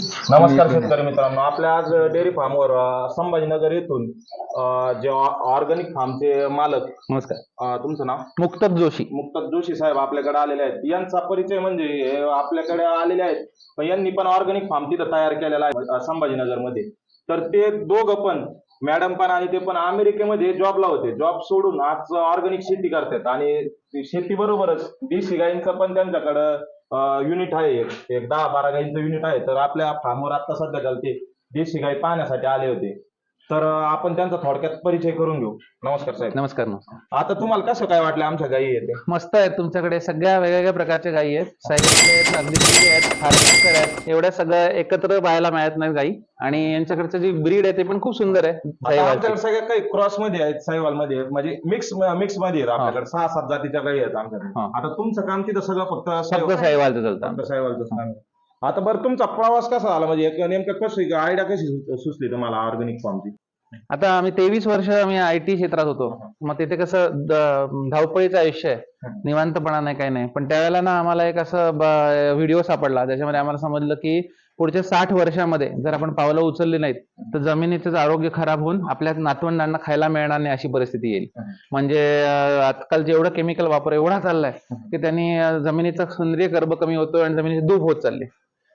नमस्कार शेतकरी मित्रांनो. आपल्या आज डेअरी फार्मवर संभाजीनगर येथून जे ऑर्गॅनिक फार्मचे मालक नमस्कार. अं, तुमचं नाव? मुक्तक जोशी. मुक्ता जोशी साहेब आपल्याकडे आलेले आहेत. यांचा परिचय म्हणजे हे आपल्याकडे आलेले आहेत पण यांनी पण ऑर्गॅनिक फार्म तिथं तयार केलेला आहे अं, संभाजीनगरमध्ये. तर ते दोघं पण मॅडम पण आणि ते पण अमेरिकेमध्ये जॉबला होते. जॉब सोडून आज ऑर्गॅनिक शेती करतात. आणि शेती बरोबरच देशी गायींचा पण त्यांच्याकडं युनिट आहे एक. दहा बारा गाईंचं युनिट आहे. तर आपल्या फार्मवर आता सध्या चालते देशी गाई पाहण्यासाठी आले होते. तर आपण त्यांचा थोडक्यात परिचय करून घेऊ. नमस्कार साहेब. नमस्कार नमस्कार. आता तुम्हाला कसं काय वाटलं आमच्या गायी येते? मस्त आहेत तुमच्याकडे सगळ्या वेगवेगळ्या प्रकारच्या गायी आहेत. आहेत आहेत हार्वेस्टर आहेत एवढ्या सगळ्या एकत्र पाहायला मिळत नाहीत गायी आणि यांच्याकडचं जी ब्रीड आहे ते पण खूप सुंदर आहे. आता साहिवालची. सगळ्या काही क्रॉसमध्ये आहेत साईवाल मध्ये आहेत. म्हणजे मिक्स मिक्समध्ये आहेत आपल्याकडे. सहा सात जातीच्या गायी आहेत आमच्याकडे. हा. आता तुमचं काम तिथं सगळं फक्त फक्त साहिवालचं चालतं. आहे. आता बरं तुमचा प्रवास कसा झाला? म्हणजे नेमकं कशी आयडिया कशी सुचली तुम्हाला ऑर्गॅनिक फॉर्मची आता आम्ही तेवीस वर्ष आम्ही आय टी क्षेत्रात होतो. मग तिथे कसं धावपळीचं आयुष्य आहे. निवांतपणा नाही काही नाही. पण त्यावेळेला ना आम्हाला एक असं व्हिडिओ सापडला. त्याच्यामध्ये आम्हाला समजलं की पुढच्या साठ वर्षामध्ये जर आपण पावलं उचलली नाहीत तर जमिनीचं आरोग्य खराब होऊन आपल्या नातवंडांना खायला मिळणार नाही अशी परिस्थिती येईल. म्हणजे आजकाल जेवढं केमिकल वापर एवढा चाललाय की त्यांनी जमिनीचा सेंद्रिय कर्ब कमी होतोय आणि जमिनीची धूप होत चालली.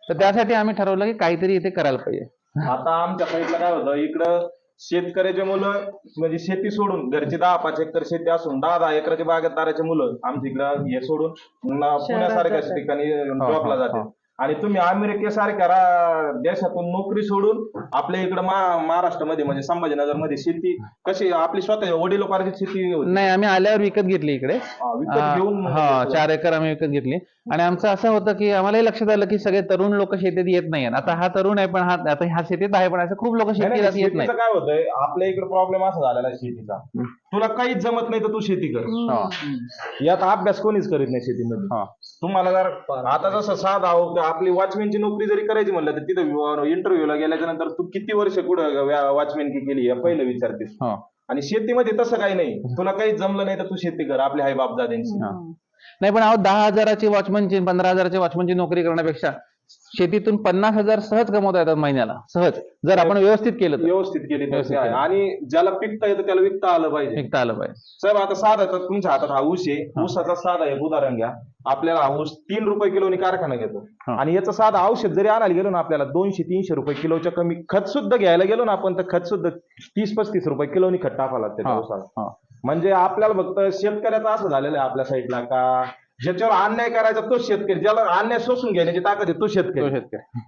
तर त्यासाठी आम्ही ठरवलं की काहीतरी इथे करायला पाहिजे. आता आमच्या साईडला काय होतं. इकडं शेतकऱ्याचे मुलं म्हणजे शेती सोडून घरची दहा पाच एकर शेती असून दहा दहा एकराची बागेतदाराचे मुलं आमच्या इकडं हे सोडून न- पुण्यासारख्या ठिकाणी जॉबला जाते हो. आणि तुम्ही अमेरिकेसारख्या रा- देशातून नोकरी सोडून आपल्या इकडं मा- महाराष्ट्रामध्ये म्हणजे संभाजीनगरमध्ये शेती कशी आपली स्वतः वडिलोपार्जित शेती होती. नाही आम्ही आल्यावर विकत घेतली इकडे. हा, विकत घेऊन हा चार एकर आम्ही विकत घेतली. आणि आमचं असं होतं की आम्हालाही लक्षात आलं की सगळे तरुण लोक शेतीत येत नाहीत आता हा तरुण आहे पण हा आता ह्या शेतीत आहे पण असं खूप लोक नाही, नाही, शेतीत येत नाही शेतीचं काय होतंय? आपल्या इकडे प्रॉब्लेम असा झालेला आहे शेतीचा. तुला काहीच जमत नाही तर तू शेती कर. हा, यात अभ्यास कोणीच करीत नाही शेतीमध्ये? हा. तुम्हाला जर आता जसं साधा हो की आपली वॉचमॅनची नोकरी जरी करायची म्हणलं तर तिथं इंटरव्ह्यूला गेल्याच्यानंतर तू किती वर्ष कुठं वॉचमॅन की केली हे पहिलं विचारतेस? हा, आणि शेतीमध्ये तसं काही नाही. तुला काही जमलं नाही तर तू शेती कर आपले आई बाप दादांची हा. नाही पण अहो दहा हजाराची वॉचमनची पंधरा हजाराची वॉचमनची नोकरी करण्यापेक्षा शेतीतून पन्नास हजार सहज कमवता येतात महिन्याला. सहज. जर आपण व्यवस्थित केलं तर. व्यवस्थित केली तर व्यवस्थित ते आहे. केली. आणि ज्याला पिकता येतं त्याला विकता आलं पाहिजे. विकता आलं पाहिजे. साहेब आता साधा तर तुमच्या हातात हा ऊस आहे. ऊसाचा साधा एक उदाहरण घ्या. आपल्याला हा ऊस तीन रुपये किलोनी कारखाना घेतो. हा. आणि याचं साधं औषध जरी आणायला गेलो ना आपल्याला दोनशे तीनशे रुपये किलोच्या कमी खत सुद्धा घ्यायला गेलो ना आपण तर खत सुद्धा तीस पस्तीस रुपये किलोनी खत टाकावं लागतं हा, ऊसाला. हा. म्हणजे आपल्याला फक्त शेतकऱ्याचं असं झालेलं आहे आपल्या साईडला का? ज्याच्यावर अन्याय करायचा तोच शेतकरी ज्याला अन्याय शोषून घेण्याची ताकद आहे तो तो शेतकरी. शेतकरी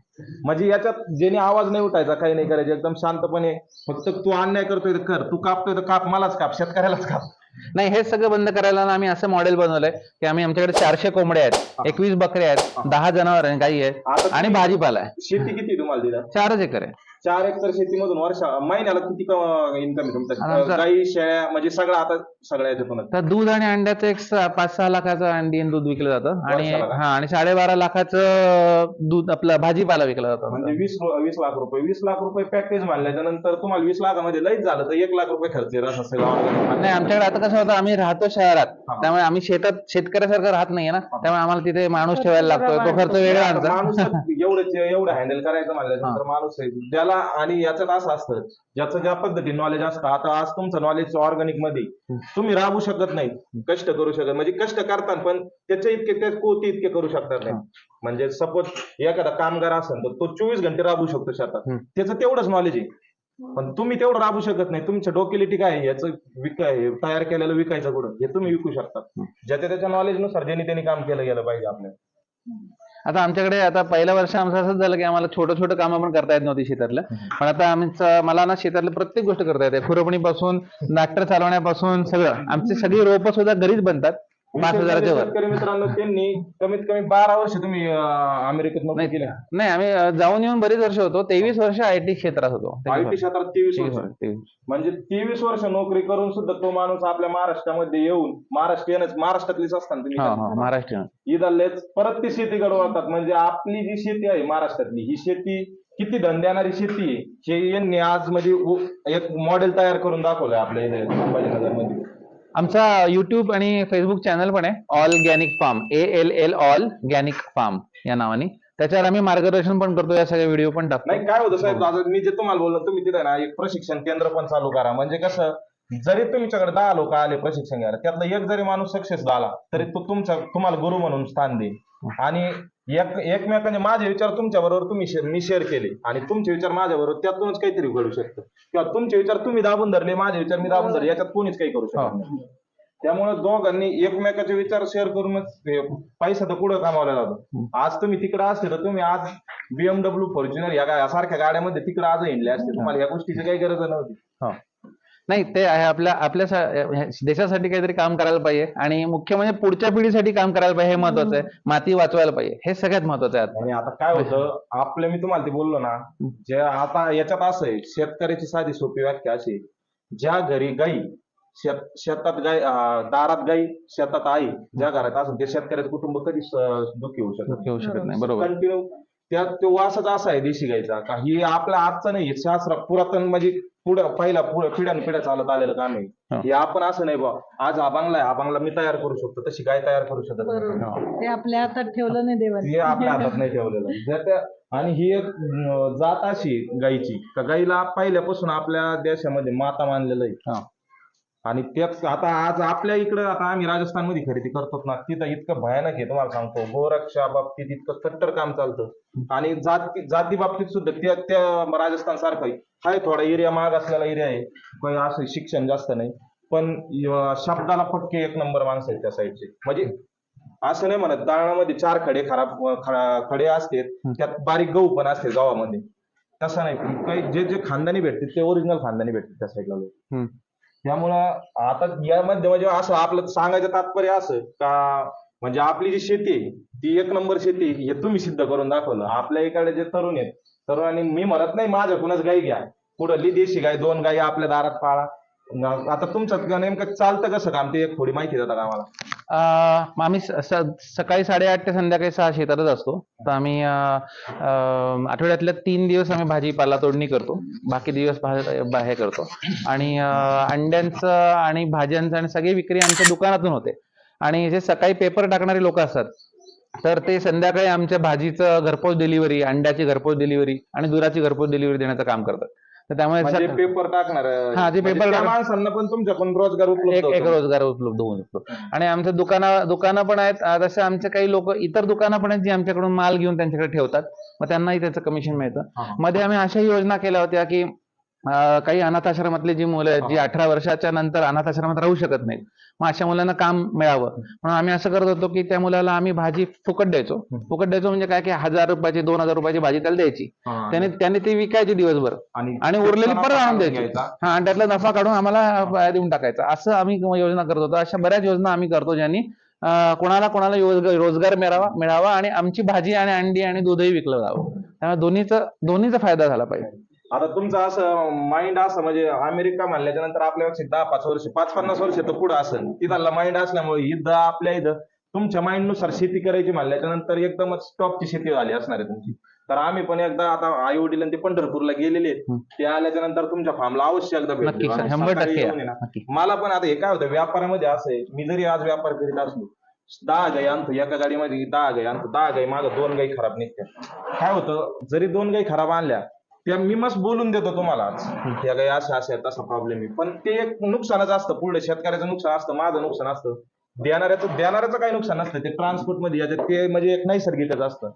म्हणजे याच्यात ज्याने आवाज नाही उठायचा काही नाही करायचं एकदम शांतपणे फक्त तू अन्याय करतोय तर कर तू कापतोय तर काप मलाच काप शेतकऱ्यालाच काप. नाही हे सगळं बंद करायला ना आम्ही असं मॉडेल बनवलंय की आम्ही आमच्याकडे चारशे कोंबड्या आहेत एकवीस बकऱ्या आहेत दहा जनावर गाई आहेत आता आणि तुम्ही- भाजीपाला आहे. शेती किती आहे तुम्हाला दिला? चारच एकर आहे. चार एकर शेतीमधून वर्षा महिन्याला किती इन्कम आहे आणि तुमचं आमचा- गाई शेळ्या म्हणजे सगळं आता सगळ्या याच्यातूनच तर दूध आणि अंड्याचं एक स- पाच सहा लाखाचं अंडी आणि दूध विकलं जातं. आणि वर्षाला का? हा आणि साडेबारा लाखाचं दूध आपलं भाजीपाला विकला जातो. म्हणजे वीस रु- वीस लाख रुपये वीस लाख रुपये पॅकेज मानल्याच्या नंतर तुम्हाला वीस लाखामध्ये लईच झालं तर एक लाख रुपये खर्च येईल असं सगळं. नाही आमच्याकडे आता कसं होतं आम्ही राहतो शहरात. हा. त्यामुळे आम्ही शेतात शेतकऱ्यासारखं राहत नाहीये ना. त्यामुळे आम्हाला तिथे माणूस ठेवायला लागतोय तो खर्च वेगळा माणूस आमचा एवढं एवढं हँडल करायचं म्हणल्यानंतर माणूस आहे. ज्याला आणि याच्यात असं असतं? ज्याचं ज्या पद्धतीने नॉलेज असतं आता आज तुमचं नॉलेज ऑर्गॅनिकमध्ये तुम्ही राबू शकत नाही कष्ट करू शकत म्हणजे कष्ट करतात पण त्याच्या इतके ते कोटी इतके करू शकतात नाही. म्हणजे सपोज एखादा कामगार असेल तर तो चोवीस घंटे राबू शकतो शेतात. त्याचं तेवढंच नॉलेज आहे. पण तुम्ही तेवढं राबू शकत नाही. तुमच्या डोकेलिटी काय आहे? याचं विक हे तयार केलेलं विकायचं कुठं? हे तुम्ही विकू शकता. ज्याच्या त्याच्या नॉलेजनुसार ज्यांनी त्यांनी काम केलं गेलं पाहिजे आपल्याला. आता आमच्याकडे आता पहिल्या वर्ष आमचं असंच झालं की आम्हाला छोटं छोटं कामं पण करता येत नव्हती शेतातलं. पण आता आमचं मला ना शेतातलं प्रत्येक गोष्ट करता येते. खुरपणीपासून ट्रॅक्टर चालवण्यापासून सगळं. आमची सगळी रोपं सुद्धा घरीच बनतात. पाच हजाराच्या वर शेतकरी मित्रांनो त्यांनी कमीत कमी बारा वर्ष तुम्ही अं, अमेरिकेत नोकरी नाही केली. नाही आम्ही अं, जाऊन येऊन बरीच वर्ष होतो. तेवीस वर्ष आय टी क्षेत्रात होतो. आय टी क्षेत्रात तेवीस तेवीस वर्ष वर्ष, तेवीस. म्हणजे तेवीस वर्ष नोकरी करून सुद्धा तो माणूस आपल्या महाराष्ट्रामध्ये येऊन महाराष्ट्रीयनच महाराष्ट्रातलीच असताना हा हा तुम्ही महाराष्ट्रीयन. ईदालेच परत ती शेतीकडे वळतात. म्हणजे आपली जी शेती आहे महाराष्ट्रातली ही शेती किती धन देणारी शेती आहे हे यांनी आज म्हणजे उ- एक मॉडेल तयार करून दाखवलंय आपल्या इथे संभाजीनगरमध्ये आमचा युट्यूब आणि फेसबुक चॅनल पण आहे. Organic farm A L L organic farm या नावाने. त्याच्यावर आम्ही मार्गदर्शन पण करतो या सगळ्या व्हिडिओ पण टाकतो. नाही काय होतं साहेब आता मी जे तुम्हाला बोललो तुम्ही तिथे ना एक प्रशिक्षण केंद्र पण चालू करा. म्हणजे कसं जरी तुमच्याकडे दहा लोक आले प्रशिक्षण घ्यायला त्यातला एक जरी माणूस सक्सेस झाला तरी तो तुमच्या तुम्हाला गुरु म्हणून स्थान देईल. आणि एक एकमेकांचे माझे विचार तुमच्या बरोबर तुम्ही share- मी शेअर केले. आणि तुमचे विचार माझ्या बरोबर त्यातूनच काहीतरी घडू शकतं. किंवा तुमचे विचार तुम्ही दाबून धरले माझे विचार मी दाबून धरले याच्यात कोणीच काही करू शकत नाही. त्यामुळे दोघांनी एकमेकाचे विचार शेअर करूनच पैसा तर पुढे कमावला जातो. आज तुम्ही तिकडे असते तर तुम्ही आज बीएमडब्ल्यू फॉर्च्युनर या सारख्या गाड्यामध्ये तिकडे आज हिंडले असते. तुम्हाला या गोष्टीची काही गरज नव्हती. नाही ते आहे आपल्या आपल्या देशासाठी काहीतरी काम करायला पाहिजे आणि मुख्य म्हणजे पुढच्या पिढीसाठी काम करायला पाहिजे हे महत्वाचं आहे. माती वाचवायला पाहिजे. हे सगळ्यात महत्वाचं आहे आता. आणि आता काय होतं आपलं मी तुम्हाला ते बोललो ना जे आता याच्यात असं आहे शेतकऱ्याची साधी सोपी व्याख्या अशी. ज्या घरी गाई शेत शेतात गाय अं, दारात गाई शेतात आई ज्या घरात असेल ते शेतकऱ्याचं कुटुंब कधीच अं, दुःखी होऊ शकत घेऊ शकत नाही. बरोबर. कंटिन्यू त्यात तो वासच असा आहे देशी गायचा का ही आपल्या आजचं नाही शास्त्र पुरातन म्हणजे पुढं पहिला पुढं पिढ्यान पिढ्या चालत आलेलं काम हा. आहे हे आपण असं नाही बा आज हा बांगला आहे हा बांगला मी तयार करू शकतो तशी गाय तयार करू शकत नाही. ते आपल्या हातात ठेवलं नाही देवाने हे आपल्या हातात नाही ठेवलेलं जर त्या आणि ही एक अं, जात अशी आहे गायीची का गाईला पहिल्यापासून आपल्या देशामध्ये माता मानलेलं आहे. आणि त्याच आता आज आपल्या इकडं आता आम्ही राजस्थानमध्ये खरेदी करतो ना तिथं इतकं भयानक आहे तुम्हाला सांगतो. गोरक्षा बाबतीत इतकं कट्टर काम चालतं. आणि जाती जाती बाबतीत सुद्धा त्या त्या राजस्थान सारखं आहे हाय थोडा एरिया महाग असलेला एरिया आहे. काही असं शिक्षण जास्त नाही. पण शब्दाला पक्के एक नंबर माणसं आहेत त्या साईडचे म्हणजे असं नाही म्हणत दाळामध्ये चार खडे खराब खडे असतात त्यात बारीक गहू पण असते गावामध्ये. तसं नाही. काही जे जे खानदानी भेटते ते ओरिजिनल खानदानी भेटते त्या साईडला लोक. त्यामुळं आता यामध्ये म्हणजे असं आपलं सांगायचं तात्पर्य असं का म्हणजे आपली जी शेती आहे ती एक नंबर शेती आहे, हे तुम्ही सिद्ध करून दाखवलं. आपल्या इकडे जे तरुण आहेत तरुणांनी मी म्हणत नाही माझ्याकडूनच गाई घ्या. कुठली देशी गाय दोन गाई आपल्या दारात पाळा. आता तुमचं नेमकं चालतं कसं काम? ते एक थोडी माहिती देतात आम्हाला? अं, मग आम्ही स- स- सकाळी साडेआठ ते संध्याकाळी सहा शेतातच असतो. तर आम्ही अं, अं, आठवड्यातल्या तीन दिवस आम्ही भाजीपाला तोडणी करतो. बाकी दिवस बाहेर करतो. आणि अं, अंड्यांचं आणि भाज्यांचं आणि सगळी विक्री आमच्या दुकानातून होते. आणि जे सकाळी पेपर टाकणारे लोक असतात तर ते संध्याकाळी आमच्या भाजीचं घरपोच डिलिव्हरी अंड्याची घरपोच डिलिव्हरी आणि दुधाची घरपोच डिलिव्हरी देण्याचं काम करतात. तर त्यामुळे म्हणजे पेपर टाकणार हा, जे म्हणजे paper त्या टाकणार. माणसांना पण तुमच्याकडून रोजगार उपलब्ध एक एक होतो. रोजगार उपलब्ध होऊ शकतो आणि आमच्या दुकाना दुकानं पण आहेत तसे आमचे काही लोक इतर दुकानं पण आहेत जी आमच्याकडून माल घेऊन त्यांच्याकडे ठेवतात मग त्यांनाही त्याचं कमिशन मिळतं हा. मध्ये आम्ही अशाही योजना केल्या होत्या की अं, काही अनाथ आश्रमातली जी मुलं आहेत जी अठरा वर्षाच्या नंतर अनाथ आश्रमात राहू शकत नाहीत. मग अशा मुलांना काम मिळावं. म्हणून आम्ही असं करत होतो की त्या मुलाला आम्ही भाजी फुकट द्यायचो. फुकट द्यायचो म्हणजे काय की हजार रुपयाची दोन हजार रुपयाची भाजी त्याला द्यायची. त्याने त्याने ती विकायची दिवसभर. आणि उरलेली परत आणून द्यायची. हा आणि त्यातला नफा काढून आम्हाला अं, देऊन टाकायचा. असं आम्ही योजना करत होतो. अशा बऱ्याच योजना आम्ही करतो ज्यांनी अं, कोणाला कोणाला रोजगार मिळावा मिळावा आणि आमची भाजी आणि अंडी आणि दूधही विकलं जावं. त्यामुळे दोन्हीचा दोन्हीचा फायदा झाला पाहिजे. आता तुमचं असं माइंड असं म्हणजे अमेरिका म्हणल्याच्या नंतर आपल्यापेक्षा दहा पाच वर्ष पाच पन्नास वर्ष तर पुढे असेल तिथला माइंड असल्यामुळे इथं आपल्या इथं तुमच्या माइंडनुसार शेती करायची म्हणल्याच्या नंतर एकदमच टॉपची शेती झाली असणार आहे तुमची तर आम्ही पण एकदा आता आई वडील ते पंढरपूरला गेलेले आहेत. ते आल्याच्यानंतर तुमच्या फार्मला अवश्य एकदा भेट नक्की देऊ. सर आणि शंभर सकाळी टक्के येऊन या. आहे ना, नक्की मला पण आता हे काय होतं व्यापारामध्ये असं आहे मी जरी आज व्यापार करीत असलो दहा गाई आणतो एका गाडीमध्ये दहा गाई आणतो दहा गाई मागं दोन गाई खराब निघतात काय होतं जरी दोन गाई खराब आणल्या त्या मी मस्त बोलून देतो तुम्हाला. आज अशा अशा आहेत, तसा प्रॉब्लेम आहे. पण ते एक नुकसानच असतं. पुढे शेतकऱ्याचं नुकसान असतं माझं नुकसान असतं. देणाऱ्याचं देणाऱ्याचं काही नुकसान नसतं. ते ट्रान्सपोर्टमध्ये याच्यात ते म्हणजे एक नैसर्गिकच असतं.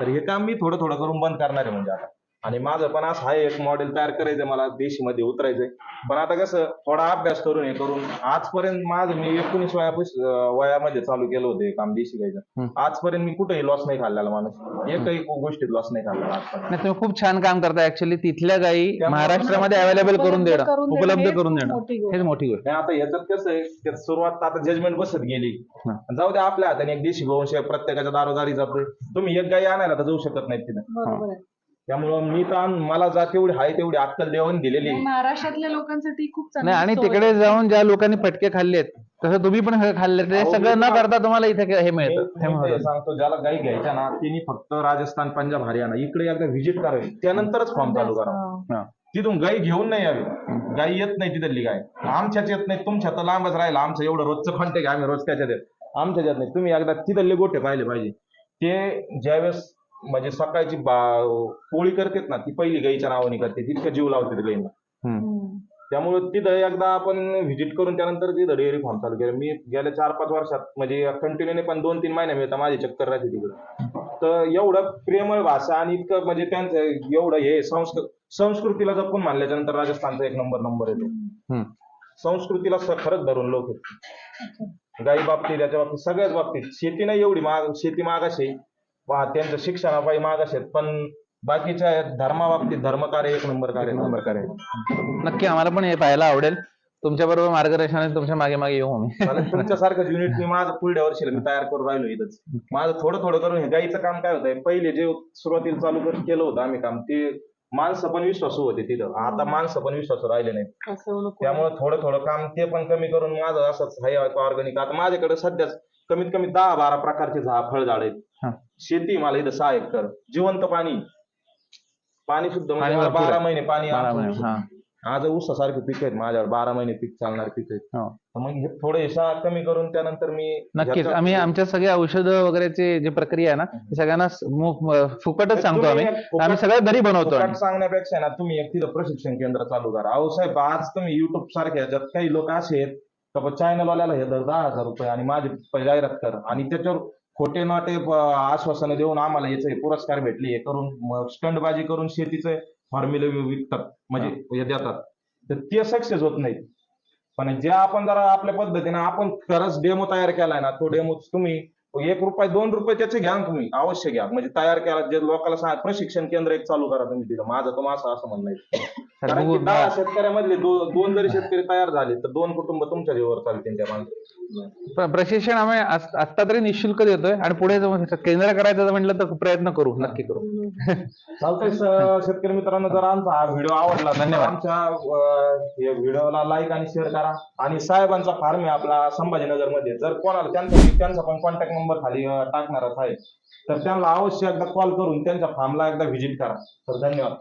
तर हे काम मी थोडं थोडं करून बंद करणार आहे म्हणजे आता. आणि माझं पण असं आहे एक मॉडेल तयार करायचंय मला देशीमध्ये उतरायचंय. पण आता कसं थोडा अभ्यास करून हे करून आजपर्यंत माझं मी एकोणीस वयापास वयामध्ये चालू केलं होतं हे काम देशी गायचं. आजपर्यंत मी कुठेही लॉस नाही खाल्लेला माणूस. एकही गोष्टीत लॉस नाही खाल्लेला आजपर्यंत. नाही तुम्ही खूप छान काम करता ऍक्च्युली तिथल्या गायी त्यामुळे महाराष्ट्रामध्ये अवेलेबल करून देणं करून देणं उपलब्ध करून देणं. मोठी गोष्ट. हेच मोठी गोष्ट. नाही आता याच्यात कसं आहे त्यात सुरुवात आता जजमेंट बसत गेली. हा. जाऊ द्या आपल्या हाताने एक देशी गोवंश आहे, प्रत्येकाच्या दारोदारी जातोय. तुम्ही एक गाई आणायला तर जाऊ शकत नाही तिथं. बरोबर आहे. त्यामुळं मी तर मला जा तेवढी आहे तेवढी अक्कल देवाने दिलेली आहे. महाराष्ट्रातल्या लोकांसाठी खूप चांगली नाही आणि सोय तिकडे आहे. जाऊन ज्या लोकांनी फटके खाल्ले आहेत तसं तुम्ही पण हे खाल्ले ते अहो, सगळं न करता तुम्हाला इथे हे मी मिळतं हे मी महत्वाचं. ते सांगतो ज्याला गाई घ्यायच्या ना त्यांनी फक्त राजस्थान पंजाब हरियाणा इकडे एकदा व्हिजिट करावी त्यानंतरच फॉर्म चालू करा हा. हा. तिथून गाई घेऊन नाही यावी गाई येत नाही तिथली गाय आमच्याच येत नाही तुमच्या तर लांबच राहिला आमचं एवढं रोजचं कॉन्टॅक्ट आम्ही रोज त्याच्यात येत आमच्याच येत नाही तुम्ही एकदा तिथले गोठे पाहिले पाहिजे ते ज्यावेळेस म्हणजे सकाळची बा- पोळी करतात ना ती पहिली गाईच्या नावाने करते तितकं जीव लावते. हम्म. त्यामुळे तिथं एकदा आपण व्हिजिट करून त्यानंतर तिथं डेअरी फार्म चालू केलं. मी गेल्या चार पाच वर्षात म्हणजे कंटिन्यूने पण दोन तीन महिने मिळतात माझी चक्कर राहते तिकडे. तर एवढं प्रेमळ भाषा आणि इतकं म्हणजे त्यांचं एवढं हे संस्कृ संस्कृतीला जपून मानल्याच्या नंतर राजस्थानचा एक नंबर नंबर येतो. संस्कृतीला खरंच धरून लोक आहेत. गाई बाबतीत त्याच्या बाबतीत सगळ्याच बाबतीत. शेती नाही एवढी माग शेती मागाशी त्यांचं शिक्षणापायी मागाशी आहेत पण बाकीच्या धर्माबाबतीत धर्मकार्य एक नंबर कार्य. नंबर कार्य. नक्की आम्हाला पण हे पाहायला आवडेल. तुमच्या बरोबर मार्गदर्शनाने तुमच्या मागे मागे येऊ आम्ही. तुमच्यासारखं युनिट मी माझं पुढल्या वर्षीला मी तयार करून राहिलो इथंच. माझं थोडं थोडं करून हे गाईचं काम काय होतंय पहिले जे सुरुवातीला चालू कर- केलं होतं आम्ही काम ते माणसं पण विश्वासू होते तिथं. आता माणसं पण विश्वासू राहिले नाही त्यामुळे थोडं थोडं काम ते पण कमी करून माझं असंच हाय ऑर्गॅनिक आता माझ्याकडे सध्याच कमीत कमी दहा बारा प्रकारचे झाड फळझाड आहेत. हा. शेती मला इथं सहा एकर जिवंत पाणी. पाणी शुद्ध म्हणजे बारा. महिने पाणी हा. आज ऊसासारखे पीक आहेत माझ्यावर. बारा महिने पीक चालणार पीक आहेत. हो. तर मग हे थोडे शा कमी करून त्यानंतर मी नक्कीच. आम्ही आमच्या सगळ्या औषधं वगैरेची जी प्रक्रिया आहे ना ती सगळ्यांना स- मु- म- फुकटच सांगतो तुम्ही आम्ही फुकट- आम्ही सगळं घरी बनवतो फुकट आम्ही. सांगण्यापेक्षा ना तुम्ही एक तिथं प्रशिक्षण केंद्र चालू करा. अहो साहेब आज तुम्ही युट्यूब सारख्या ह्याच्यात काही लोक असे आहेत का चॅनल वाल्याला हे दर दहा हजार रुपये आणि माझी प- जाहिरात कर आणि त्याच्यावर खोटे नाटे आश्वासनं देऊन आम्हाला याचे पुरस्कार भेटले हे करून स्टंटबाजी करून शेतीचे फॉर्म्युले विकतात म्हणजे हे. देतात. तर ते सक्सेस होत नाही पण जे आपण जरा आपल्या पद्धतीने आपण खरंच डेमो तयार केलाय ना तो डेमो तुम्ही एक रुपये दोन रुपये त्याचे घ्या तुम्ही अवश्य घ्या. म्हणजे तयार केला जे लोकांना सांगा प्रशिक्षण केंद्र एक चालू करा तुम्ही तिथं. माझं तर असं असं म्हणणं आहे. कारण की दहा शेतकऱ्यामधले दोन जरी शेतकरी तयार झाले तर दोन कुटुंब तुमच्या जीवावर चालतील त्या मागे प्र- प्रशिक्षण आम्ही आता तरी निशुल्क देतोय आणि पुढे केंद्र करायचं म्हटलं तर प्रयत्न करू नक्की करू. चालतंय शेतकरी मित्रांनो जर आमचा हा व्हिडिओ आवडला धन्यवाद. आमच्या व्हिडिओला लाईक आणि शेअर करा. आणि साहेबांचा फार्म आहे आपला संभाजीनगरमध्ये जर कोणाला त्यांचा त्यांचा पण कॉन्टॅक्ट नंबर खाली टाकणारच आहे. तर त्यांना अवश्य एकदा कॉल करून त्यांच्या फार्मला एकदा व्हिजिट करा. तर धन्यवाद.